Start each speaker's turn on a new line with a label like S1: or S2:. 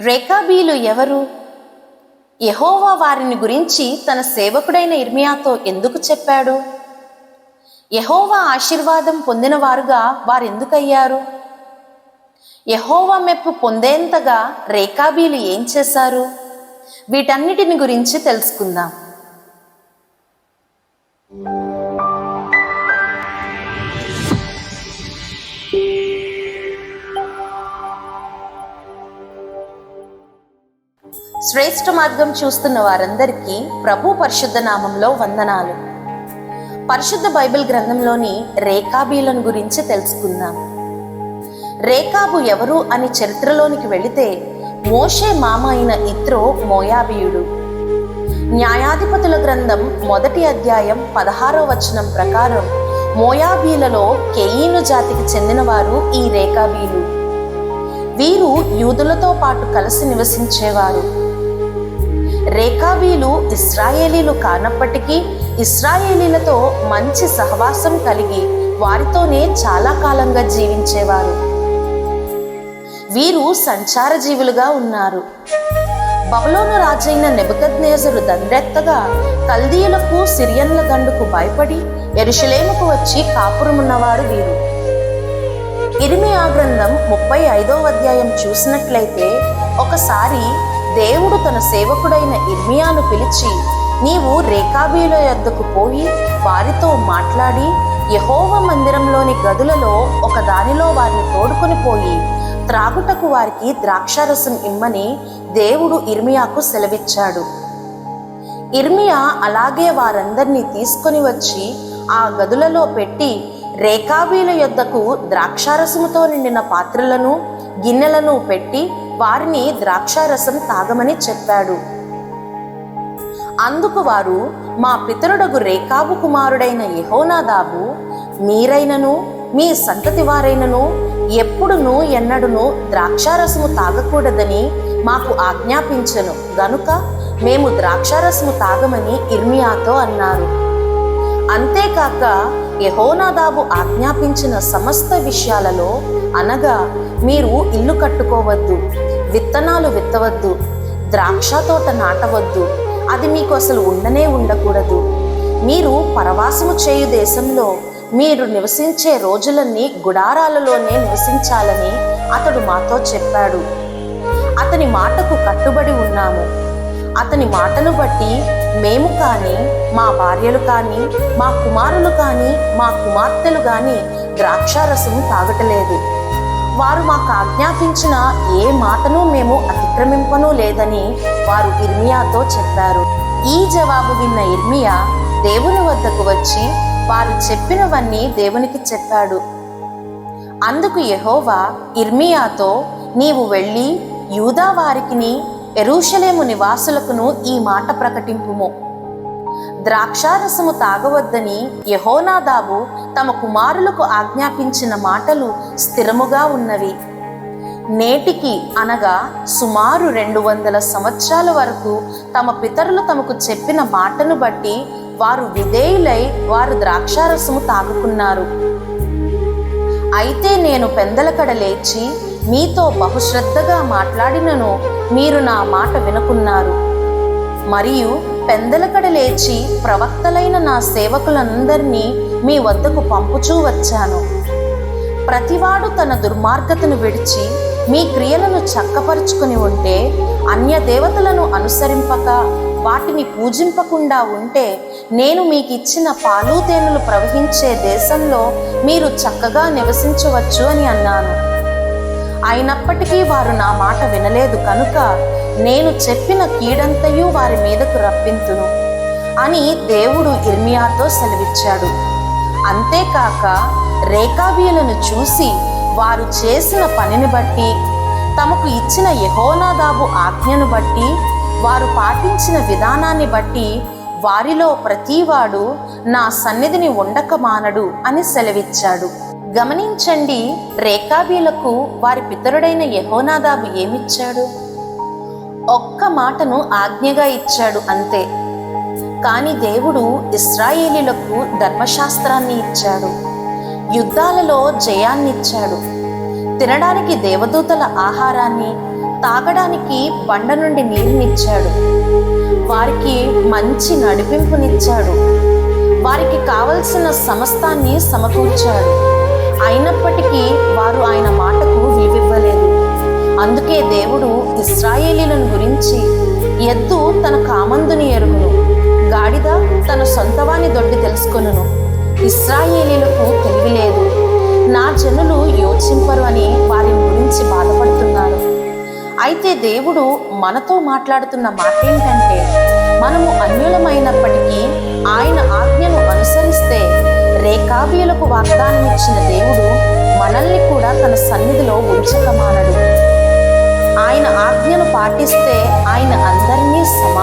S1: రేఖాబీలు ఎవరు? యహోవా వారిని గురించి తన సేవకుడైన ఇర్మియాతో ఎందుకు చెప్పాడు? యహోవా ఆశీర్వాదం పొందినవారుగా వారెందుకయ్యారు? యహోవా మెప్పు పొందేంతగా రేఖాబీలు ఏం చేశారు? వీటన్నిటిని గురించి తెలుసుకుందాం. శ్రేష్ఠ మార్గం చూస్తున్న వారందరికీ ప్రభు పరిశుద్ధ నామంలో వందనాలు. పరిశుద్ధ బైబిల్ గ్రంథంలోని రేకాబీలను గురించి తెలుసుకుందాం. రేకాబు ఎవరు అని చరిత్రలోనికి వెళితే మోషే మామ అయిన ఇత్రో మోయాబీయుడు. న్యాయాధిపతుల గ్రంథం మొదటి అధ్యాయం పదహారో వచనం ప్రకారం మోయాబీలలో కెయీను జాతికి చెందినవారు ఈ రేకాబీలు. వీరు యూదులతో పాటు కలిసి నివసించేవారు. రేఖావీలు ఇస్రాయేలీలు కానప్పటికీ ఇస్రాయేలీలతో మంచి సహవాసం కలిగి వారితోనే చాలా కాలంగా జీవించేవారు. వీరు సంచార జీవులుగా ఉన్నారు. బబులోను రాజైన నెబద్నేజరు దండెత్తగా కల్దీయులకు సిరియన్ల దండుకు భయపడి ఎరుషలేముకు వచ్చి కాపురమున్నవారు వీరు. ఇరిమియా గ్రంథం ముప్పై ఐదో అధ్యాయం చూసినట్లయితే ఒకసారి దేవుడు తన సేవకుడైన ఇర్మియాను పిలిచి నీవు రేఖాబీల యొద్దకు పోయి వారితో మాట్లాడి యహోవ మందిరంలోని గదులలో ఒక దానిలో వారిని తోడుకొని పోయి త్రాగుటకు వారికి ద్రాక్షారసం ఇమ్మని దేవుడు ఇర్మియాకు సెలవిచ్చాడు. ఇర్మియా అలాగే వారందరినీ తీసుకొని వచ్చి ఆ గదులలో పెట్టి రేఖాబీల యొద్దకు ద్రాక్షారసముతో నిండిన పాత్రలను గిన్నెలను పెట్టి వారిని ద్రాక్షారసం తాగమని చెప్పాడు. అందుకు వారు మా పితరుడగు రేకాబు కుమారుడైన యహోనాదాబు మీరైనను మీ సంతతి వారైనను ఎప్పుడును ఎన్నడును ద్రాక్షారసము తాగకూడదని మాకు ఆజ్ఞాపించను. గనుక మేము ద్రాక్షారసము తాగమని ఇర్మియాతో అన్నారు. అంతేకాక యహోనాదాబు ఆజ్ఞాపించిన సమస్త విషయాలలో అనగా మీరు ఇల్లు కట్టుకోవద్దు. విత్తనాలు విత్తవద్దు ద్రాక్ష తోట నాటవద్దు అది మీకు అసలు ఉండనే ఉండకూడదు. మీరు పరవాసము చేయు దేశంలో మీరు నివసించే రోజులన్నీ గుడారాలలోనే నివసించాలని అతడు మాతో చెప్పాడు. అతని మాటకు కట్టుబడి ఉన్నాము. అతని మాటను బట్టి మేము కానీ మా భార్యలు కానీ మా కుమారులు కానీ మా కుమార్తెలు కానీ ద్రాక్షారసం తాగటలేదు. వారు మాకు ఆజ్ఞాపించిన ఏ మాటను మేము అతిక్రమింపను లేదని వారు ఇర్మియాతో చెప్పారు. ఈ జవాబు విన్న ఇర్మియా దేవుని వద్దకు వచ్చి వారు చెప్పినవన్నీ దేవునికి చెప్పాడు. అందుకు యహోవా ఇర్మియాతో నీవు వెళ్ళి యూదా వారికిని ఎరూషలేము నివాసులకును ఈ మాట ప్రకటింపుము. ద్రాక్షారసము తాగవద్దని యహోనాదాబు తమ కుమారులకు ఆజ్ఞాపించిన మాటలు స్థిరముగా ఉన్నవి. నేటికి అనగా సుమారు రెండు వందల సంవత్సరాల వరకు తమ పితరులు తమకు చెప్పిన మాటను బట్టి వారు విధేయులై వారు ద్రాక్షారసము తాగుకున్నారు అయితే నేను పెందలకడ లేచి మీతో బహుశ్రద్ధగా మాట్లాడినను మీరు నా మాట వినకున్నారు. మరియు పెందలకడ లేచి ప్రవక్తలైన నా సేవకులందరినీ మీ వద్దకు పంపుచూ వచ్చాను. ప్రతివాడు తన దుర్మార్గతను విడిచి మీ క్రియలను చక్కపరుచుకుని ఉంటే అన్య దేవతలను అనుసరింపక వాటిని పూజింపకుండా ఉంటే నేను మీకు ఇచ్చిన పాలు తేనెలు ప్రవహించే దేశంలో మీరు చక్కగా నివసించవచ్చు అని అన్నాను. అయినప్పటికీ వారు నా మాట వినలేదు కనుక నేను చెప్పిన కీడంతయు వారి మీదకు రప్పింతును అని దేవుడు ఇర్మియాతో సెలవిచ్చాడు. అంతేకాక రేకాబీలను చూసి వారు చేసిన పనిని బట్టి తమకు ఇచ్చిన యహోనాదాబు ఆజ్ఞను బట్టి వారు పాటించిన విధానాన్ని బట్టి వారిలో ప్రతివాడు నా సన్నిధిని ఉండక మానడు అని సెలవిచ్చాడు. గమనించండి రేఖాబీలకు వారి పితరుడైన యహోనాదాబు ఏమిచ్చాడు? ఒక్క మాటను ఆజ్ఞగా ఇచ్చాడు అంతే. కానీ దేవుడు ఇస్రాయేలీలకు ధర్మశాస్త్రాన్ని ఇచ్చాడు. యుద్ధాలలో జయాన్నిచ్చాడు. తినడానికి దేవదూతల ఆహారాన్ని తాగడానికి బండ నుండి నీరునిచ్చాడు వారికి మంచి నడిపింపునిచ్చాడు. వారికి కావలసిన సమస్తాన్ని సమకూర్చాడు. అయినప్పటికీ వారు ఆయన మాటకు అందుకే దేవుడు ఇస్రాయేలీలను గురించి ఎద్దు తన కామందుని ఎరుగును గాడిద తన సొంతవాని దొడ్డి తెలుసుకొనును. ఇస్రాయేలీలకు తెలివి లేదు. నా జనులు యోచింపరు అని వారి గురించి బాధపడుతున్నారు. అయితే దేవుడు మనతో మాట్లాడుతున్న మాట ఏంటంటే మనము అన్యులమైనప్పటికీ ఆయన ఆజ్ఞను అనుసరిస్తే రేఖాబీయులకు వాగ్దానం ఇచ్చిన దేవుడు మనల్ని కూడా తన సన్నిధిలో ఉంచకమానడు. ఆయన ఆజ్ఞను పాటిస్తే ఆయన అందరినీ సమా